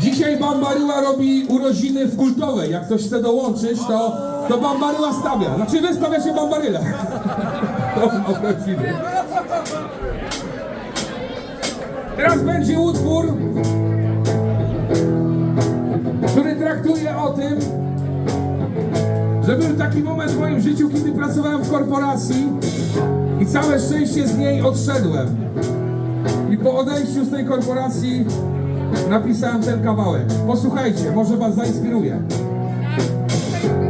Dzisiaj Bambaryła robi urodziny w kultowej. Jak ktoś chce dołączyć, to, to Bambaryła stawia. Znaczy wy stawiacie Bambarylę. To urodziny. Teraz będzie utwór, który traktuje o tym, że był taki moment w moim życiu, kiedy pracowałem w korporacji i całe szczęście z niej odszedłem. I po odejściu z tej korporacji napisałem ten kawałek. Posłuchajcie, może was zainspiruje.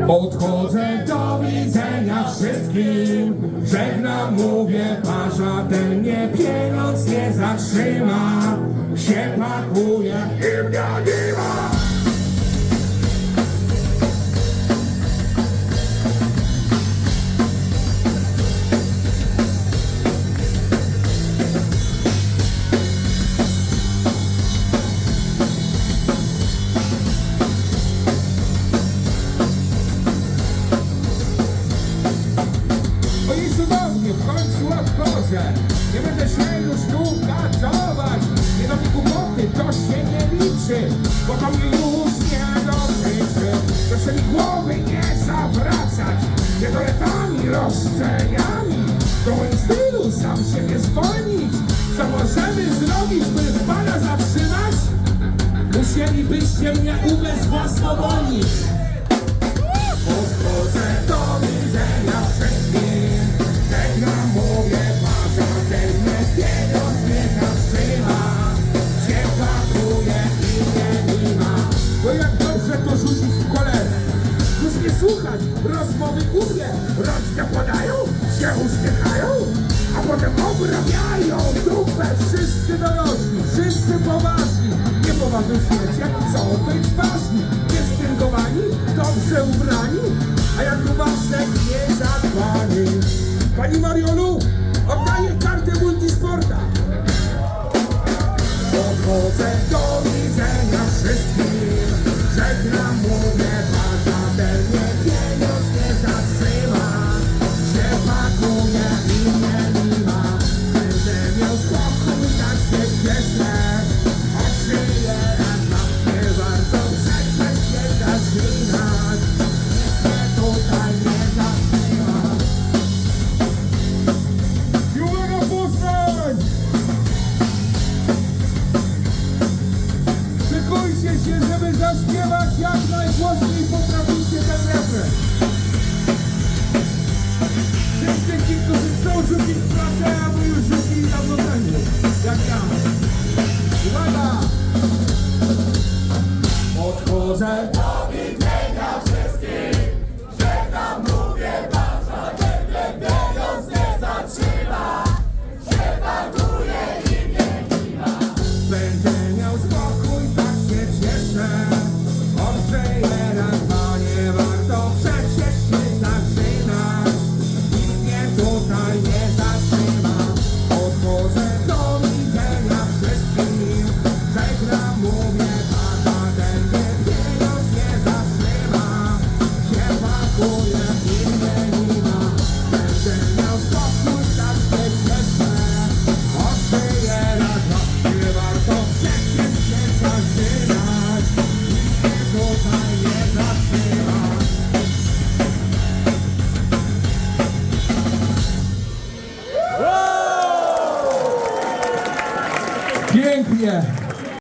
Odchodzę do widzenia wszystkim Żegnam, mówię, parza ten mnie pieniądz nie zatrzyma Się pakuje i mnie nie Oj, cudownie, w końcu odchodzę. Nie będę się już tu gadżować Nie robię głupoty, to się nie liczy Bo to mnie już nie dotyczy Proszę mi głowy nie zawracać. Nie doletami, roszczeniami moim stylu sam siebie zwolnić. Co możemy zrobić, by pana zatrzymać? Musielibyście mnie ubezwłasnowolnić. Odchodzę do widzenia wszystkim słuchać rozmowy głupie Rączkę podają, się uśmiechają A potem obrabiają dupę. Wszyscy dorośli, wszyscy poważni. Nie poważni w świecie, chcą być ważni Niestyngowani, dobrze ubrani A jak Kubasek nie zadbany Pani Mariolu, oddaję kartę multisporta Szykujcie się, żeby zaśpiewać jak najgłośniej potraficie ten refren. Wszyscy ci, którzy chcą rzucić pracę, aby już rzucili dawno temu. Jak ja. Uwaga! Odchodzę zatrzymać,